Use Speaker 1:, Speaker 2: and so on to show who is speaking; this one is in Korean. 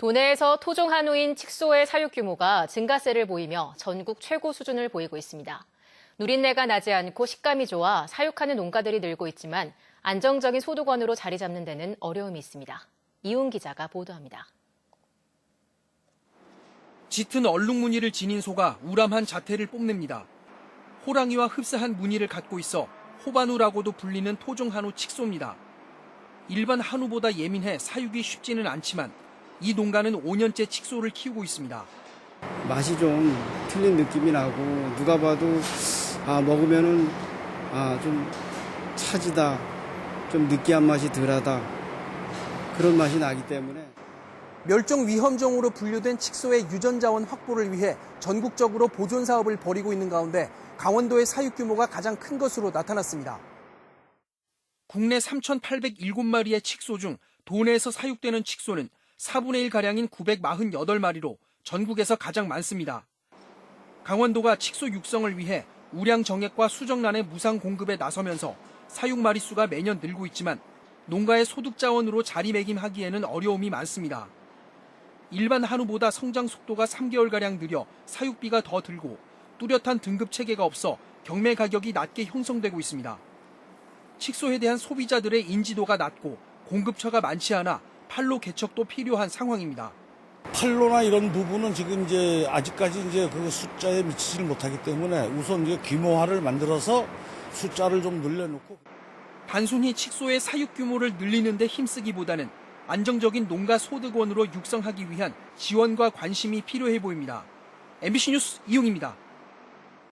Speaker 1: 도내에서 토종 한우인 칙소의 사육 규모가 증가세를 보이며 전국 최고 수준을 보이고 있습니다. 누린내가 나지 않고 식감이 좋아 사육하는 농가들이 늘고 있지만 안정적인 소득원으로 자리 잡는 데는 어려움이 있습니다. 이훈 기자가 보도합니다.
Speaker 2: 짙은 얼룩 무늬를 지닌 소가 우람한 자태를 뽐냅니다. 호랑이와 흡사한 무늬를 갖고 있어 호반우라고도 불리는 토종 한우 칙소입니다. 일반 한우보다 예민해 사육이 쉽지는 않지만 이 농가는 5년째 칙소를 키우고 있습니다.
Speaker 3: 맛이 좀 틀린 느낌이 나고 누가 봐도 아 먹으면은 아 좀 차지다 좀 느끼한 맛이 덜하다 그런 맛이 나기 때문에
Speaker 2: 멸종 위험종으로 분류된 칙소의 유전 자원 확보를 위해 전국적으로 보존 사업을 벌이고 있는 가운데 강원도의 사육 규모가 가장 큰 것으로 나타났습니다. 국내 3,807마리의 칙소 중 도내에서 사육되는 칙소는 4분의 1 가량인 948마리로 전국에서 가장 많습니다. 강원도가 칙소 육성을 위해 우량 정액과 수정란의 무상 공급에 나서면서 사육 마리수가 매년 늘고 있지만 농가의 소득 자원으로 자리매김하기에는 어려움이 많습니다. 일반 한우보다 성장 속도가 3개월가량 느려 사육비가 더 들고 뚜렷한 등급 체계가 없어 경매 가격이 낮게 형성되고 있습니다. 칙소에 대한 소비자들의 인지도가 낮고 공급처가 많지 않아 판로 개척도 필요한 상황입니다.
Speaker 4: 판로나 이런 부분은 지금 이제 아직까지 이제 그 숫자에 미치지를 못하기 때문에 우선 이제 규모화를 만들어서 숫자를 좀 늘려놓고
Speaker 2: 단순히 칙소의 사육 규모를 늘리는데 힘쓰기보다는 안정적인 농가 소득원으로 육성하기 위한 지원과 관심이 필요해 보입니다. MBC 뉴스 이용입니다.